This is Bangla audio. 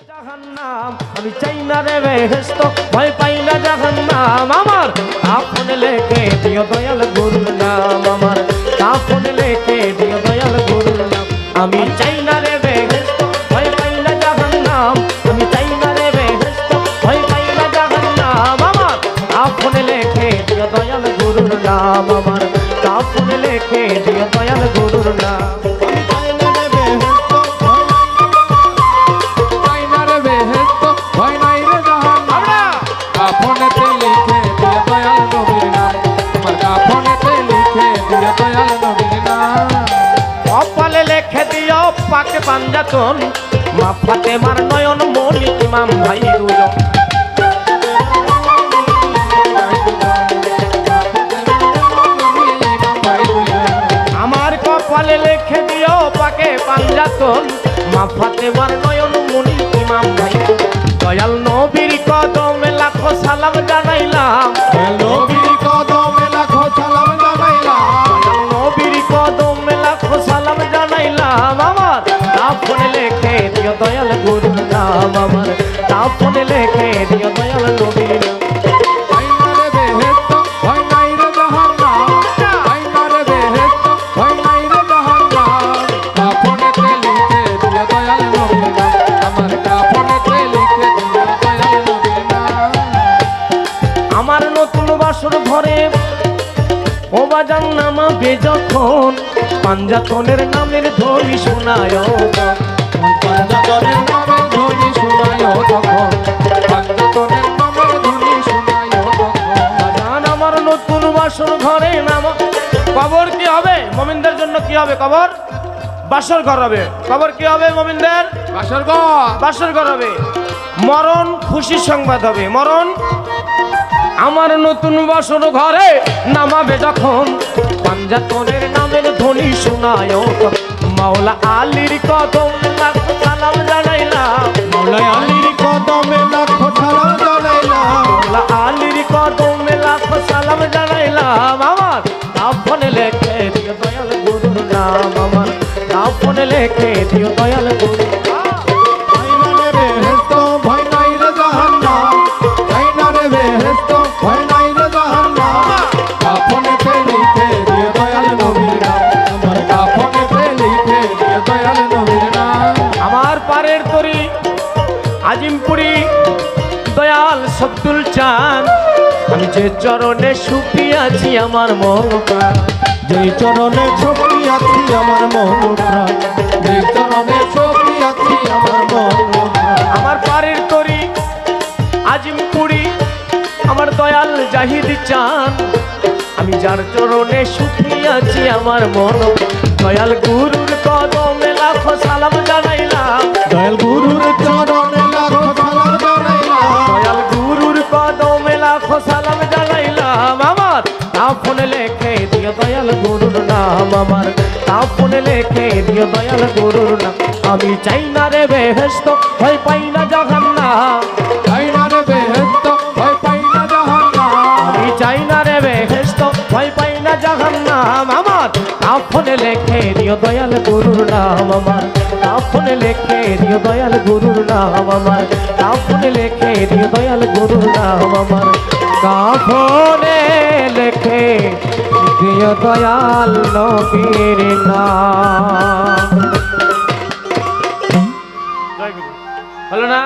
জাহান্নাম আমি চাই না রে বেহেস্ত ভয় পাই না জাহান্নাম আমার আপন লেখে দিও দয়াল গুরুর নাম আমার আপন লেখে দিও দয়াল গুরুর নাম আমি চাই না রে বেহেস্ত ভয় পাই না জাহান্নাম আমি চাই না রে বেহেস্ত ভয় পাই না জাহান্নাম আমার আপন লেখে দিও দয়াল গুরুর নাম আমার আপন লেখে দিও দয়াল গুরুর নাম পাঞ্জাতন মা ফাতে মার নয়ন, মনি ইমাম ভাই দুজন। আমার কপালে লেখে দিও পাকে পাঞ্জাতন মা ফাতে মার নয়ন দয়াল গুরুর নাম আমার তাপনে লেখে দিও দয়াল নবীর আমার নতুন বাসর ঘরে ও বাজান নামাবে যখন। পাঞ্জাতনের নামের ধ্বনি শোনায় পাঞ্জাতনের নামে ধ্বনি শোনায় তখন। পাঞ্জাতনের নামে ধ্বনি শোনায় তখন। বাজান আমার নতুন বাসর ঘরে নাম। কবর কি হবে? মমিনদের জন্য কি হবে কবর? বাসর ঘর হবে। কবর কি হবে মমিনদের? বাসর গো বাসর ঘর হবে। মরণ খুশি সংবাদ হবে। মরণ আমার নতুন বাসর ঘরে নামাবে যখন। পাঞ্জাতনের নামের ধ্বনি শোনায় মাওলা আলীর কদম লাখ সালাম জানাইলাম। মাওলা আলীর কদমে লাখো সালাম জানাইলাম। মাওলা আলীর কদমে লাখ সালাম জানাইলাম। আমার তাপনে লেখে দিও দয়াল গুরুর নাম। আমার তাপনে লেখে দিও দয়াল গুরুর আজিমপুরি দয়াল সব্দুল চান। আমি যে চরণে সুপি আছি আমার প্রাণ। যেই চরণে ছবি আছি আমার প্রাণ। যেই চরণে ছবি আছি আমার প্রাণ। আমার পারের তরি আজিমপুরি, আমার দয়াল জাহিদ চান। আমি যার চরণে আছি আমার মন দয়াল গুরুর কদমে লাখো সালাম জানাইলাম। দয়াল গুরুর নাম আমার। তাপনে লেখে দিও দয়াল গুরুর নাম। আমি চাই না রে বেহেস্ত ভয় পাই না জাহান্নাম আইনারে বেহেস্ত ভয় পাই না জাহান্নাম আমি চাই না রে বেহেস্ত ভয় পাই না জাহান্নাম আমার তাপনে লেখে দিও দয়াল গুরুর নাম আমার। তাপনে লেখে দিও দয়াল গুরুর নাম আমার। তাপনে লেখে দিও দয়াল গুরুর নাম আমার। কাফনে লেখে দিও দয়াল নবীর নাম জয় গুরু হলো না